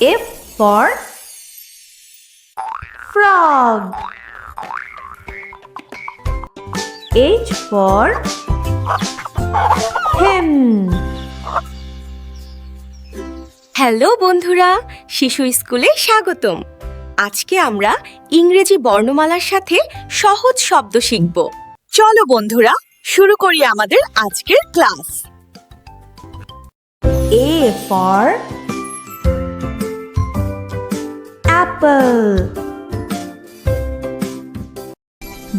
F for frog. H for hen. Hello বন্ধুরা শিশু স্কুলে স্বাগতম আজকে আমরা ইংরেজি বর্ণমালার সাথে সহজ শব্দ শিখব চলো বন্ধুরা শুরু করি আমাদের আজকের class A for apple.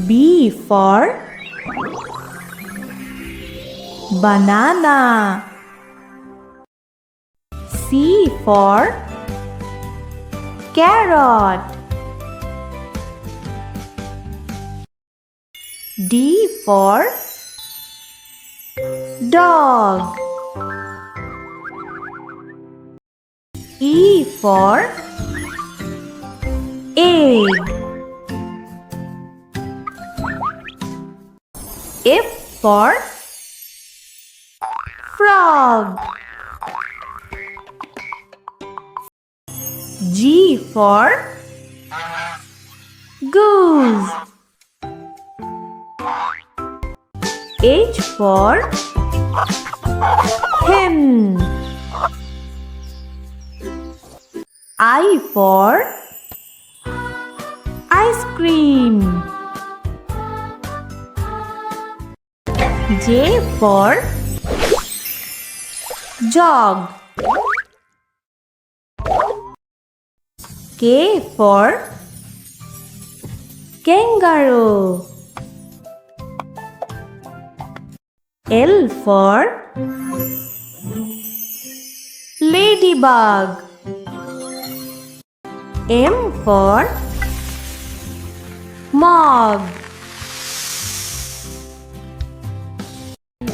B for banana. C for carrot. D for dog. E for F for frog. G for goose. H for hen. I for ice cream. J for jog. K for kangaroo. L for ladybug. M for mug.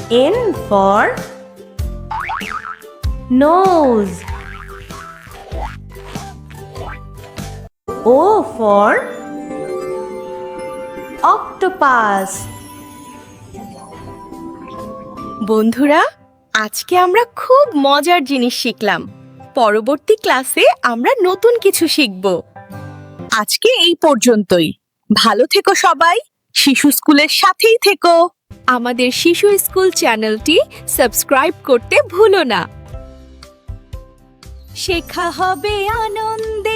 N for nose. O for octopus. বন্ধুরা, আজকে আমরা খুব মজার জিনিস শিখলাম পরবর্তী ক্লাসে আমরা নতুন কিছু শিখব আজকে এই পর্যন্তই ভালো থেকো সবাই শিশু স্কুলের সাথেই থেকো। আমাদের শিশু স্কুল চ্যানেলটি সাবস্ক্রাইব করতে ভুলো না। শেখা হবে আনন্দে।